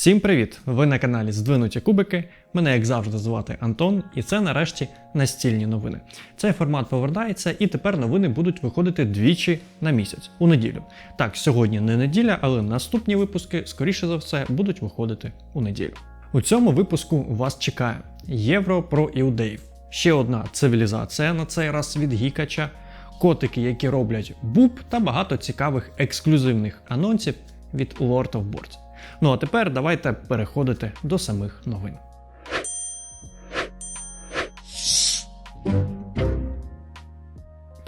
Всім привіт! Ви на каналі Здвинуті Кубики. Мене, як завжди, звати Антон, і це нарешті настільні новини. Цей формат повертається, і тепер новини будуть виходити двічі на місяць у неділю. Так, сьогодні не неділя, але наступні випуски, скоріше за все, будуть виходити у неділю. У цьому випуску вас чекає Євро про іудеїв, ще одна цивілізація на цей раз від Гікача, котики, які роблять буб, та багато цікавих ексклюзивних анонсів від Lord of Boards. Ну а тепер давайте переходити до самих новин.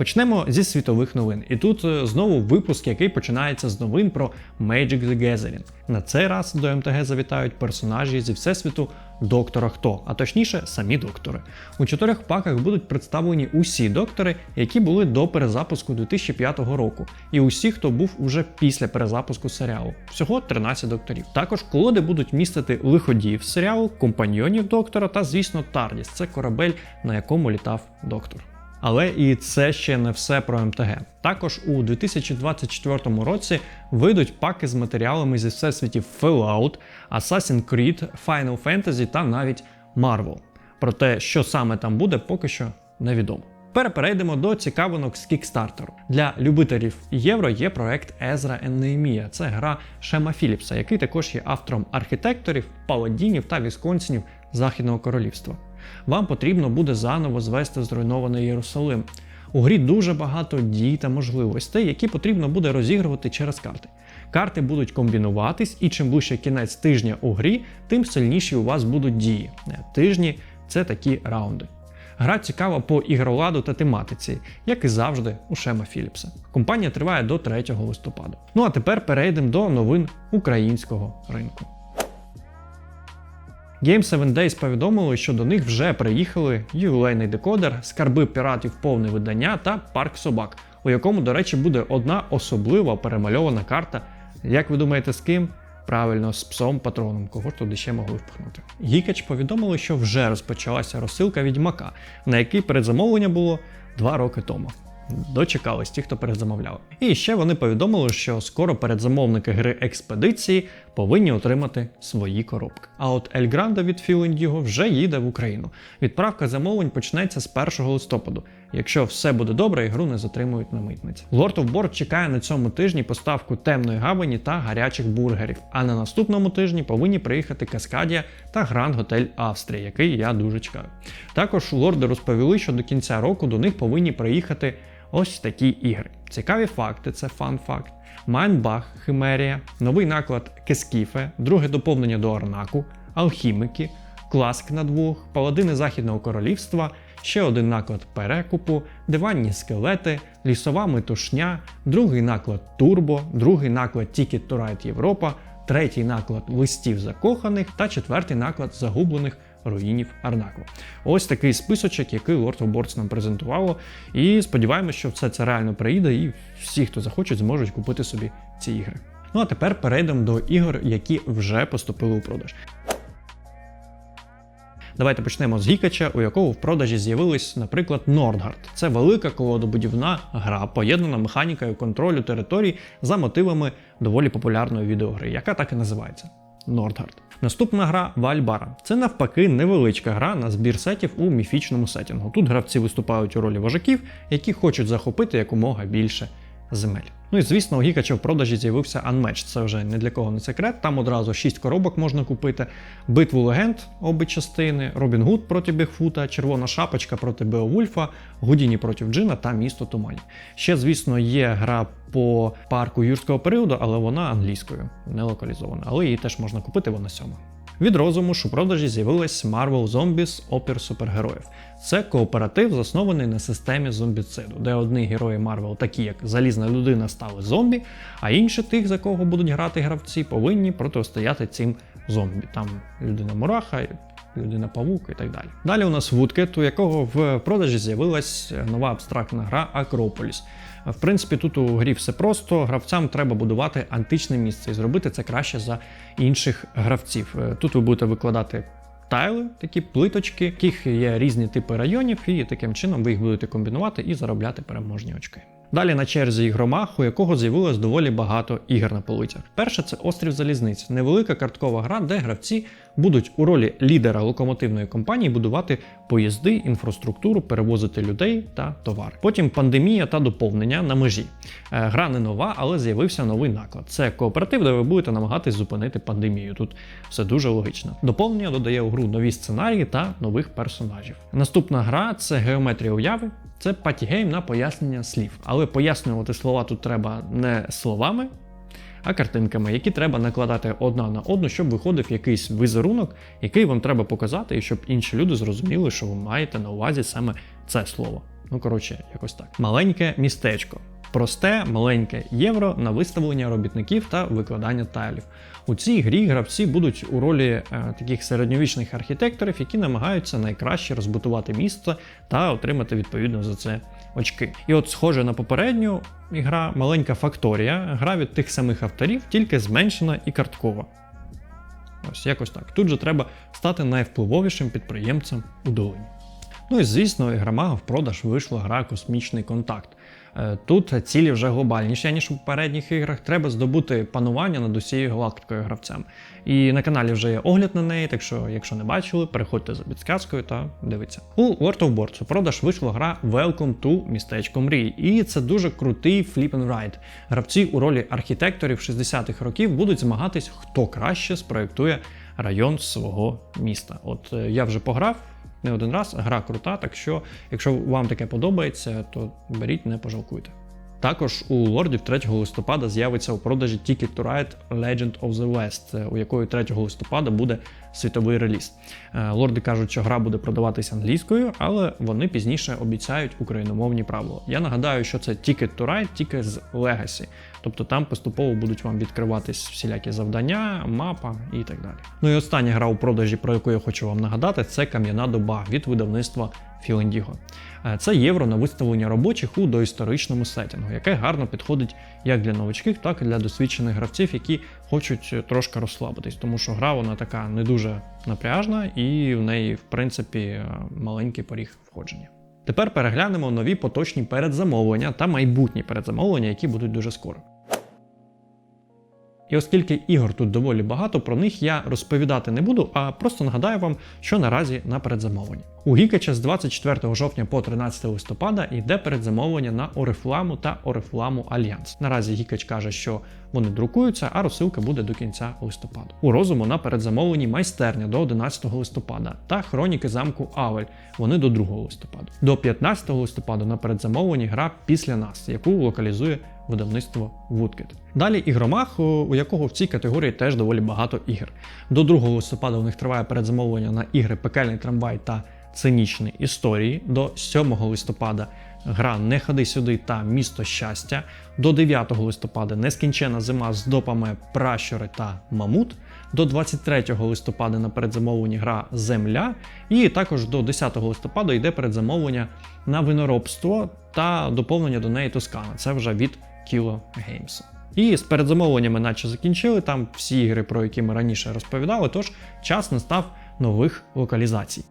Почнемо зі світових новин. І тут е, знову випуск, який починається з новин про Magic the Gathering. На цей раз до МТГ завітають персонажі зі всесвіту Доктора Хто, а точніше, самі доктори. У чотирьох паках будуть представлені усі доктори, які були до перезапуску 2005 року, і усі, хто був уже після перезапуску серіалу. Всього 13 докторів. Також колоди будуть містити лиходіїв серіалу, компаньйонів доктора та, звісно, Тардіс. Це корабель, на якому літав доктор. Але і це ще не все про МТГ. Також у 2024 році вийдуть паки з матеріалами зі всесвітів Fallout, Assassin's Creed, Final Fantasy та навіть Marvel. Про те, що саме там буде, поки що невідомо. Тепер перейдемо до цікавинок з Kickstarter. Для любителів євро є проект Ezra and Nehemiah. Це гра Шема Філіпса, який також є автором архітекторів, паладінів та вісконсінів Західного королівства вам потрібно буде заново звести зруйнований Єрусалим. У грі дуже багато дій та можливостей, які потрібно буде розігрувати через карти. Карти будуть комбінуватись, і чим ближче кінець тижня у грі, тим сильніші у вас будуть дії. Тижні це такі раунди. Гра цікава по ігроладу та тематиці, як і завжди у Шема Філіпса. Компанія триває до 3 листопада. Ну а тепер перейдемо до новин українського ринку. Game 7 Days повідомили, що до них вже приїхали ювілейний декодер, скарби піратів повне видання та парк собак, у якому, до речі, буде одна особлива перемальована карта. Як ви думаєте, з ким? Правильно, з псом патроном, кого ж туди ще могли впихнути. Гікач повідомили, що вже розпочалася розсилка відьмака, на який передзамовлення було два роки тому дочекались ті, хто передзамовляли. І ще вони повідомили, що скоро передзамовники гри експедиції повинні отримати свої коробки. А от El Grande від Філіндіго вже їде в Україну. Відправка замовлень почнеться з 1 листопаду. Якщо все буде добре, ігру не затримують на митниці. Lord of Board чекає на цьому тижні поставку темної гавані та гарячих бургерів. А на наступному тижні повинні приїхати Каскадія та Гранд Готель Австрія, який я дуже чекаю. Також лорди розповіли, що до кінця року до них повинні приїхати ось такі ігри. Цікаві факти, це фан-факт. Майнбах, Химерія, новий наклад Кескіфе, друге доповнення до Арнаку, Алхімики, Класк на двох, Паладини Західного Королівства, ще один наклад перекупу, диванні скелети, лісова метушня, другий наклад Турбо, другий наклад to Ride Європа, третій наклад листів закоханих та четвертий наклад загублених руїнів Арнаку. Ось такий списочок, який Lord of Boards нам презентувало. І сподіваємося, що все це реально прийде, і всі, хто захочуть, зможуть купити собі ці ігри. Ну а тепер перейдемо до ігор, які вже поступили у продаж. Давайте почнемо з Гікача, у якого в продажі з'явилась, наприклад, Нордгард. Це велика колодобудівна гра, поєднана механікою контролю територій за мотивами доволі популярної відеогри, яка так і називається Нордгард. Наступна гра Вальбара. Це навпаки невеличка гра на збір сетів у міфічному сетінгу. Тут гравці виступають у ролі вожаків, які хочуть захопити якомога більше земель. Ну і звісно, у Гікача в продажі з'явився Unmatched, це вже не для кого не секрет. Там одразу 6 коробок можна купити. Битву легенд, обі частини, Робін Гуд проти Бігфута, Червона шапочка проти Беовульфа, Гудіні проти Джина та місто Тумані. Ще, звісно, є гра по парку юрського періоду, але вона англійською, не локалізована. Але її теж можна купити, вона сьома. Від розуму продажі з'явилась Marvel Zombies опір супергероїв. Це кооператив, заснований на системі зомбіциду, де одні герої Марвел, такі як Залізна людина, стали зомбі, а інші тих, за кого будуть грати гравці, повинні протистояти цим зомбі. Там людина Мураха, людина Павук і так далі. Далі у нас Woodcat, у якого в продажі з'явилась нова абстрактна гра Акрополіс. В принципі, тут у грі все просто. Гравцям треба будувати античне місце і зробити це краще за інших гравців. Е, тут ви будете викладати. Тайли, такі плиточки, яких є різні типи районів, і таким чином ви їх будете комбінувати і заробляти переможні очки. Далі на черзі ігромах, у якого з'явилось доволі багато ігор на полицях. Перше це Острів Залізниць, невелика карткова гра, де гравці будуть у ролі лідера локомотивної компанії будувати поїзди, інфраструктуру, перевозити людей та товар. Потім пандемія та доповнення на межі. Е, Гра не нова, але з'явився новий наклад. Це кооператив, де ви будете намагатись зупинити пандемію. Тут все дуже логічно. Доповнення додає у гру нові сценарії та нових персонажів. Наступна гра це геометрія уяви. Це патігейм на пояснення слів. Але пояснювати слова тут треба не словами, а картинками, які треба накладати одна на одну, щоб виходив якийсь візерунок, який вам треба показати, і щоб інші люди зрозуміли, що ви маєте на увазі саме це слово. Ну, коротше, якось так. Маленьке містечко. Просте, маленьке євро на виставлення робітників та викладання тайлів. У цій грі гравці будуть у ролі е, таких середньовічних архітекторів, які намагаються найкраще розбудувати місто та отримати відповідно за це очки. І от, схоже на попередню ігра, маленька факторія, гра від тих самих авторів, тільки зменшена і карткова. Ось якось так. Тут же треба стати найвпливовішим підприємцем у долині. Ну і звісно, ігромага в продаж вийшла гра Космічний контакт. Е, Тут цілі вже глобальніші, ніж у попередніх іграх. Треба здобути панування над усією галактикою гравцям. І на каналі вже є огляд на неї, так що, якщо не бачили, переходьте за підсказкою та дивіться. У World of Boards у продаж вийшла гра Welcome to містечко мрій. І це дуже крутий flip and ride. Гравці у ролі архітекторів 60-х років будуть змагатись, хто краще спроєктує район свого міста. От е, я вже пограв не один раз. Гра крута, так що, якщо вам таке подобається, то беріть, не пожалкуйте. Також у лордів 3 листопада з'явиться у продажі Ticket to Ride Legend of the West, у якої 3 листопада буде світовий реліз. Е, Лорди кажуть, що гра буде продаватися англійською, але вони пізніше обіцяють україномовні правила. Я нагадаю, що це Ticket to Ride тільки з Legacy. Тобто там поступово будуть вам відкриватись всілякі завдання, мапа і так далі. Ну і остання гра у продажі, про яку я хочу вам нагадати, це Кам'яна доба від видавництва Філендіго. Е, Це євро на виставлення робочих у доісторичному сеттингу, яке гарно підходить як для новачків, так і для досвідчених гравців, які хочуть трошки розслабитись, тому що гра вона така не дуже напряжна і в неї, в принципі, е, маленький поріг входження. Тепер переглянемо нові поточні передзамовлення та майбутні передзамовлення, які будуть дуже скоро. І оскільки ігор тут доволі багато, про них я розповідати не буду, а просто нагадаю вам, що наразі на передзамовленні. У Гікача з 24 жовтня по 13 листопада йде передзамовлення на Орифламу та Орифламу Альянс. Наразі Гікач каже, що вони друкуються, а розсилка буде до кінця листопада. У розуму на передзамовленні майстерня до 11 листопада та хроніки замку Авель. Вони до 2 листопада. До 15 листопада на передзамовленні гра після нас, яку локалізує видавництво Woodkit. Далі ігромах, у якого в цій категорії теж доволі багато ігор. До 2 листопада у них триває передзамовлення на ігри Пекельний трамвай та Цинічні історії. До 7 листопада гра Не ходи сюди та Місто щастя. До 9 листопада Нескінчена зима з допами Пращури та Мамут. До 23 листопада на передзамовленні гра Земля. І також до 10 листопада йде передзамовлення на виноробство та доповнення до неї Тоскана. Це вже від Kilo Games. І з передзамовленнями наче закінчили там всі ігри, про які ми раніше розповідали, тож час настав нових локалізацій.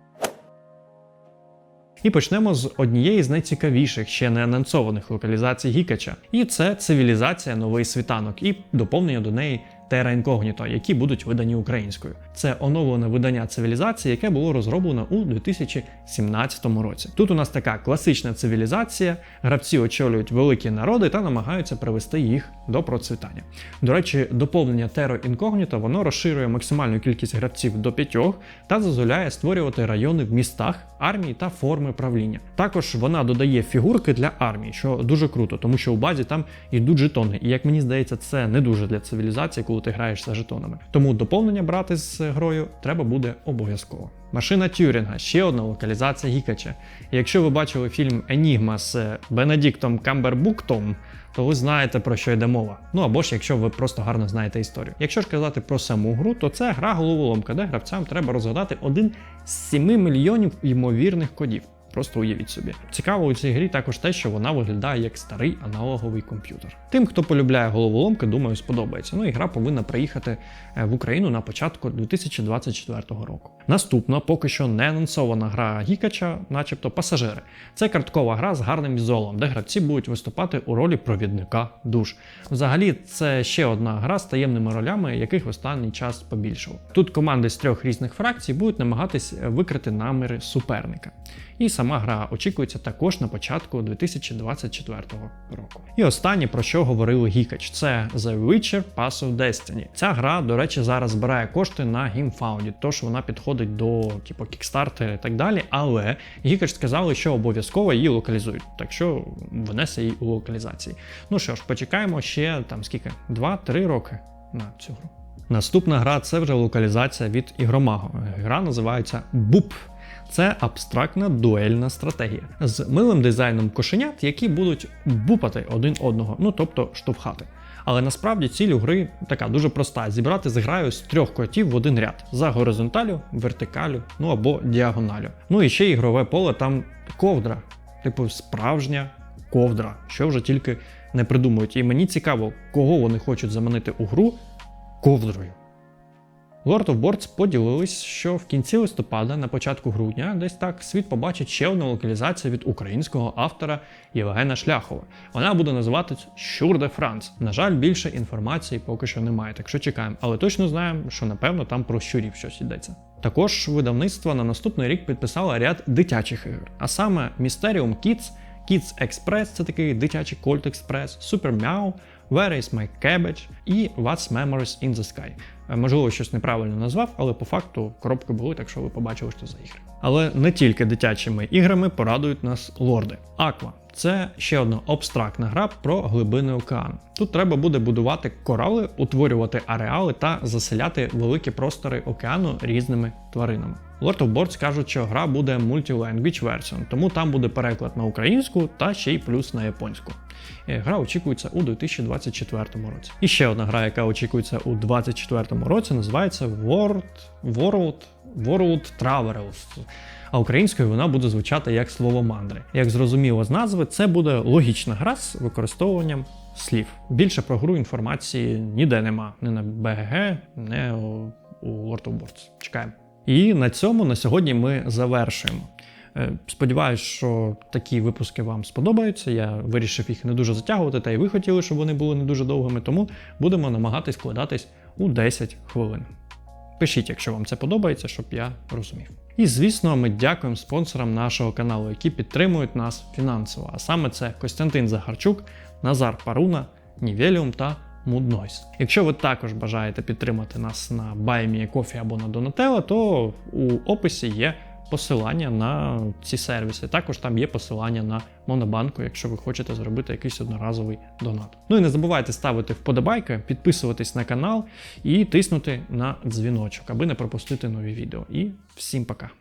І почнемо з однієї з найцікавіших ще не анонсованих локалізацій Гікача. І це цивілізація Новий світанок і доповнення до неї Terra Incognito, які будуть видані українською. Це оновлене видання цивілізації, яке було розроблено у 2017 році. Тут у нас така класична цивілізація, гравці очолюють великі народи та намагаються привести їх до процвітання. До речі, доповнення Terra Incognito воно розширює максимальну кількість гравців до п'ятьох та дозволяє створювати райони в містах, армії та форми правління. Також вона додає фігурки для армії, що дуже круто, тому що у базі там йдуть жетони. І як мені здається, це не дуже для цивілізації, коли ти граєш за жетонами. Тому доповнення брати з грою треба буде обов'язково. Машина Тюрінга ще одна локалізація Гікача. Якщо ви бачили фільм Енігма з Бенедіктом Камбербуктом, то ви знаєте про що йде мова. Ну або ж якщо ви просто гарно знаєте історію. Якщо ж казати про саму гру, то це гра головоломка, де гравцям треба розгадати один з 7 мільйонів ймовірних кодів. Просто уявіть собі. Цікаво у цій грі також те, що вона виглядає як старий аналоговий комп'ютер. Тим, хто полюбляє головоломки, думаю, сподобається. Ну і гра повинна приїхати е, в Україну на початку 2024 року. Наступна, поки що не анонсована гра Гікача, начебто пасажири. Це карткова гра з гарним візуалом, де гравці будуть виступати у ролі провідника душ. Взагалі, це ще одна гра з таємними ролями, яких в останній час побільшало. Тут команди з трьох різних фракцій будуть намагатись викрити наміри суперника. І сама гра очікується також на початку 2024 року. І останнє про що говорили Гікач, це The Witcher Pass of Destiny. Ця гра, до речі, зараз збирає кошти на GameFound, тож вона підходить до типу Kickstarter і так далі. Але Гікач сказали, що обов'язково її локалізують, так що внесе її у локалізації. Ну що ж, почекаємо ще там скільки? 2-3 роки на цю гру. Наступна гра це вже локалізація від ігромагу. Гра називається Буп. Це абстрактна дуельна стратегія з милим дизайном кошенят, які будуть бупати один одного, ну тобто штовхати. Але насправді ціль у гри така дуже проста: зібрати з граю з трьох котів в один ряд за горизонталю, вертикалю, ну або діагоналю. Ну і ще ігрове поле там ковдра, типу справжня ковдра, що вже тільки не придумують. І мені цікаво, кого вони хочуть заманити у гру ковдрою. Lord of Boards поділились, що в кінці листопада, на початку грудня, десь так світ побачить ще одну локалізацію від українського автора Євгена Шляхова. Вона буде називатись Щур де Франц. На жаль, більше інформації поки що немає, так що чекаємо, але точно знаємо, що напевно там про щурів щось йдеться. Також видавництво на наступний рік підписало ряд дитячих ігор, а саме Mysterium Kids, Kids Express це такий дитячий Colt Express, Super Meow, Where is my cabbage і What's Memories in the Sky. Е, Можливо, щось неправильно назвав, але по факту коробки були, так що ви побачили, що за ігри. Але не тільки дитячими іграми порадують нас лорди. Аква це ще одна абстрактна гра про глибини океану. Тут треба буде будувати корали, утворювати ареали та заселяти великі простори океану різними тваринами. Lord of Boards кажуть, що гра буде multi-language version, тому там буде переклад на українську та ще й плюс на японську. Е, Гра очікується у 2024 році. І ще одна гра, яка очікується у 2024 році, називається World, World, World Travelers. А українською вона буде звучати як слово мандри. Як зрозуміло з назви, це буде логічна гра з використовуванням слів. Більше про гру інформації ніде нема. Не на БГГ, не у World of Boards. Чекаємо. І на цьому на сьогодні ми завершуємо. Е, Сподіваюсь, що такі випуски вам сподобаються. Я вирішив їх не дуже затягувати, та й ви хотіли, щоб вони були не дуже довгими, тому будемо намагатись вкладатись у 10 хвилин. Пишіть, якщо вам це подобається, щоб я розумів. І звісно, ми дякуємо спонсорам нашого каналу, які підтримують нас фінансово. А саме це Костянтин Захарчук, Назар Паруна, Нівеліум та Noise. Якщо ви також бажаєте підтримати нас на BuyMeACoffee або на Donatello, то у описі є посилання на ці сервіси. Також там є посилання на Монобанку, якщо ви хочете зробити якийсь одноразовий донат. Ну і не забувайте ставити вподобайки, підписуватись на канал і тиснути на дзвіночок, аби не пропустити нові відео. І всім пока!